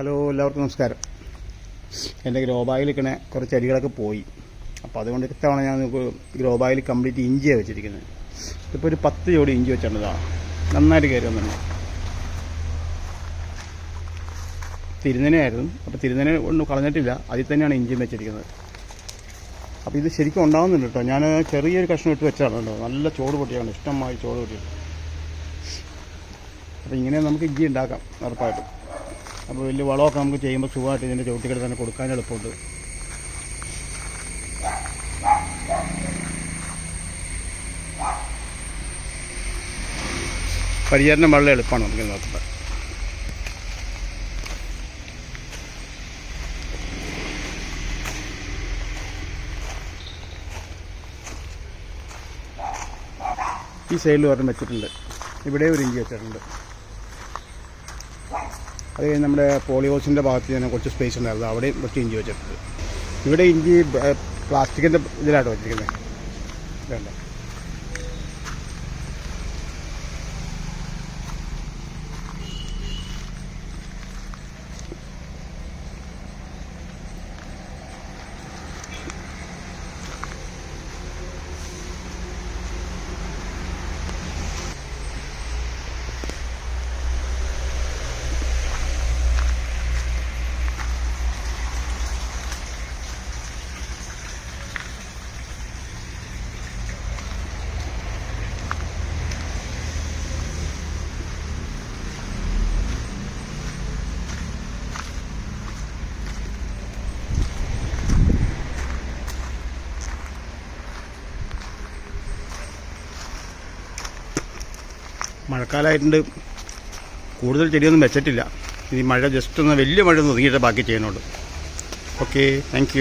Hello എല്ലാവർക്കും നമസ്കാരം. എന്റെ ഗ്രോ ബാഗിൽ നിൽക്കണ കുറച്ച് ചെടികളൊക്കെ പോയി. അപ്പോൾ അതുകൊണ്ട് ഇത്തവണ ഞാൻ ഗ്രോ ബാഗിൽ കംപ്ലീറ്റ് ഇഞ്ചിയാണ് വെച്ചിരിക്കുന്നത്. ഇപ്പോൾ ഒരു പത്ത് ജോഡി ഇഞ്ചി വെച്ചിട്ടുള്ളതാണ് നന്നായിട്ട് കയറി വന്നിട്ടുണ്ട്. തിരുനനായിരുന്നു. അപ്പോൾ തിരുനനെ ഒന്നും കളഞ്ഞിട്ടില്ല. അതിൽ തന്നെയാണ് ഇഞ്ചിയും വെച്ചിരിക്കുന്നത്. അപ്പോൾ ഇത് ശരിക്കും ഉണ്ടാകുന്നുണ്ട് കേട്ടോ. ഞാൻ ചെറിയൊരു കഷ്ണം ഇട്ട് വെച്ചാണല്ലോ നല്ല ചോട് പൊട്ടിയാണ്. ഇഷ്ടമായി ചോട് പൊട്ടിയാണ് അപ്പോൾ ഇങ്ങനെ നമുക്ക് ഇഞ്ചി ഉണ്ടാക്കാം. ഉറപ്പായിട്ടും. അപ്പോൾ വലിയ വളമൊക്കെ നമുക്ക് ചെയ്യുമ്പോൾ സുഖമായിട്ട് ഇതിന്റെ ചവിട്ടിക്കട തന്നെ കൊടുക്കാൻ എളുപ്പമുണ്ട്. പരിചരണം വളരെ എളുപ്പമാണ് നമുക്ക് നോക്കുന്നത് ഈ സൈഡിൽ ഒരെണ്ണം വെച്ചിട്ടുണ്ട്. ഇവിടെ ഒരു ഇഞ്ചി വെച്ചിട്ടുണ്ട്. അത് കഴിഞ്ഞ് നമ്മുടെ പോളിഹൗസിന്റെ ഭാഗത്ത് തന്നെ കുറച്ച് സ്പേസ് ഉണ്ടായിരുന്നു. അവിടെയും കുറച്ച് ഇഞ്ചി വെച്ചിട്ടുണ്ട്. ഇവിടെ ഇഞ്ചി പ്ലാസ്റ്റിക്കിന്റെ ഇതിലാട്ടോ വെച്ചിരിക്കുന്നത്. വേണ്ട മഴക്കാലമായിട്ടുണ്ട് കൂടുതൽ ചെടിയൊന്നും വെച്ചിട്ടില്ല. ഇനി മഴ ജസ്റ്റ് ഒന്ന് വലിയ മഴ ഒന്ന് ഒതുങ്ങിയിട്ട് ബാക്കി ചെയ്യുന്നുള്ളൂ. Okay thank